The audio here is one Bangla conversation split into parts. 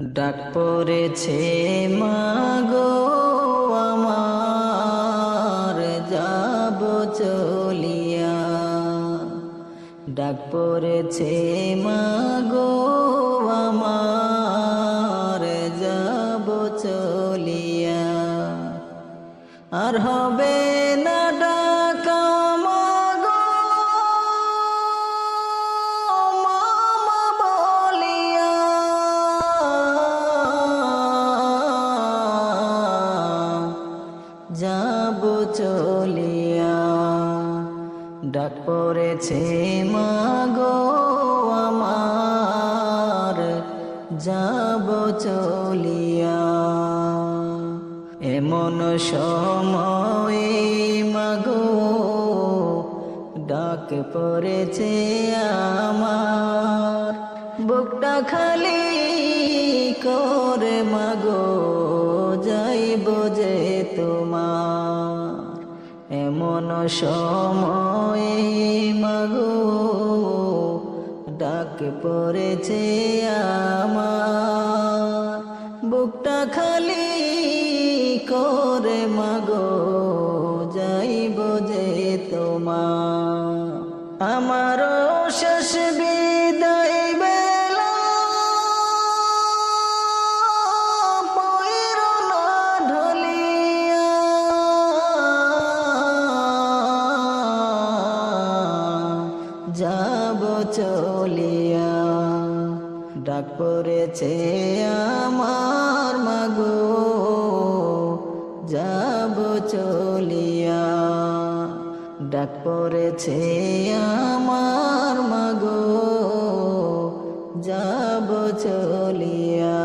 ডাক পড়েছে মাগো আমার যাব চলিয়া। ডাক পড়েছে মাগো আমার যাব চলিয়া। আর হবে চলিয়া। ডাক পড়েছে, মাগো আমার, যাব চলিয়া। এমন সময়ে, মাগো, ডাক পড়েছে আমার। বুকটা খালি করে, মাগো, যাইব যে তোমার। এমন সময়ে মাগো, ডাক পড়েছে আমার। বুকটা খালি করে মাগো, যাইব যে তোমার। আমার শেষ যাব চলিয়া। ডাক পড়েছে আমার, মাগো, যাব চলিয়া। ডাক পড়েছে আমার, মাগো, যাব চলিয়া।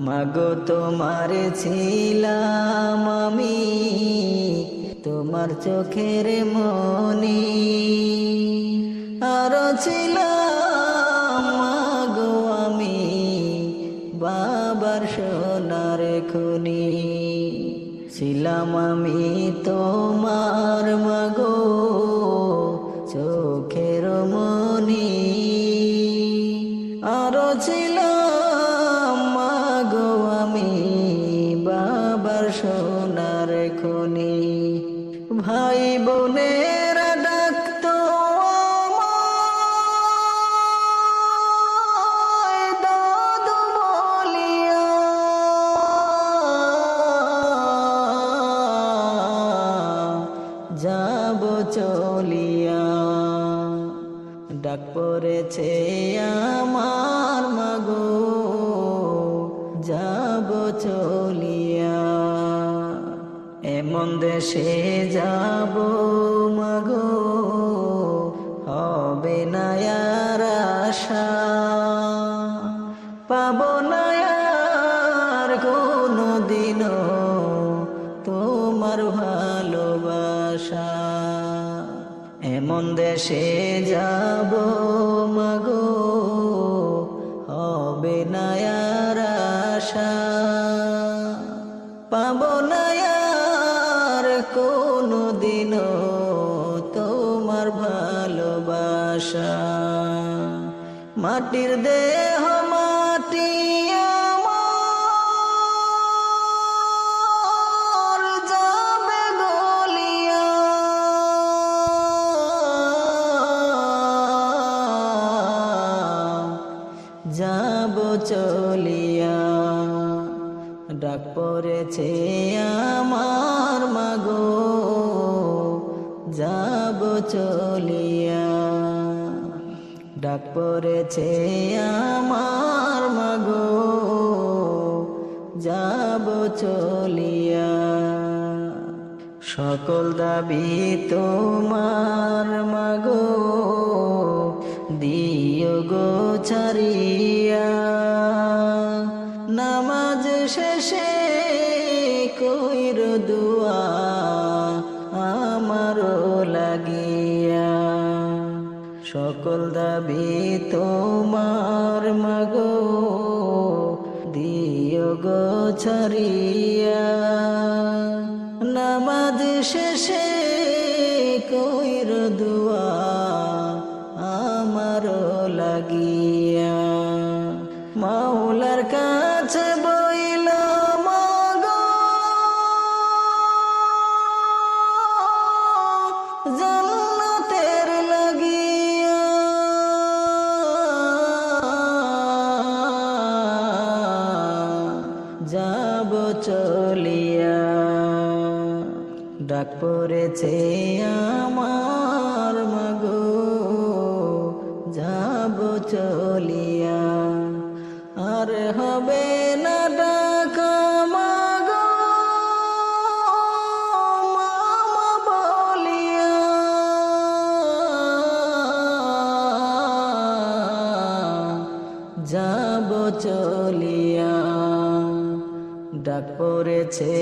মাগো, তোমার ছিলাম আমি তোমার চোখের মনি আর ছিলাম মাগো আমি বাবার সোনার খুনি। ছিলাম আমি তোমার মাগো চোখের মনি। আরও ছিলাম মাগো আমি বাবার সোনার খনি। ভাই বোনের ডাকতো যাব চলিয়া। ডাক পড়েছে আমার মাগো। যাব চলিয়া। এমন দেশে যাব, মাগো, হবে না আশা। পাব না আর কোনো দিনও তোমার ভালোবাসা। এমন দেশে যাব, মাগো, হবে না আশা। পাব না তোমার ভালোবাসা। মাটির দেহ মাটি চলিয়া। ডাক পড়েছে আমার মাগো। যাব চলিয়া। ডাক পড়েছে আমার মাগো যাব চলিয়া। সকল দাবি তোমার মাগো সকল দাবি তোমার মাগো দিও গো ছাড়িয়া। নামাজ শেষে ডাক পড়েছে আমার, মাগো, যাব চলিয়া। আর হবে না ডাক মাগো, মামা বলিয়া। যাব চলিয়া। ডাক পড়েছে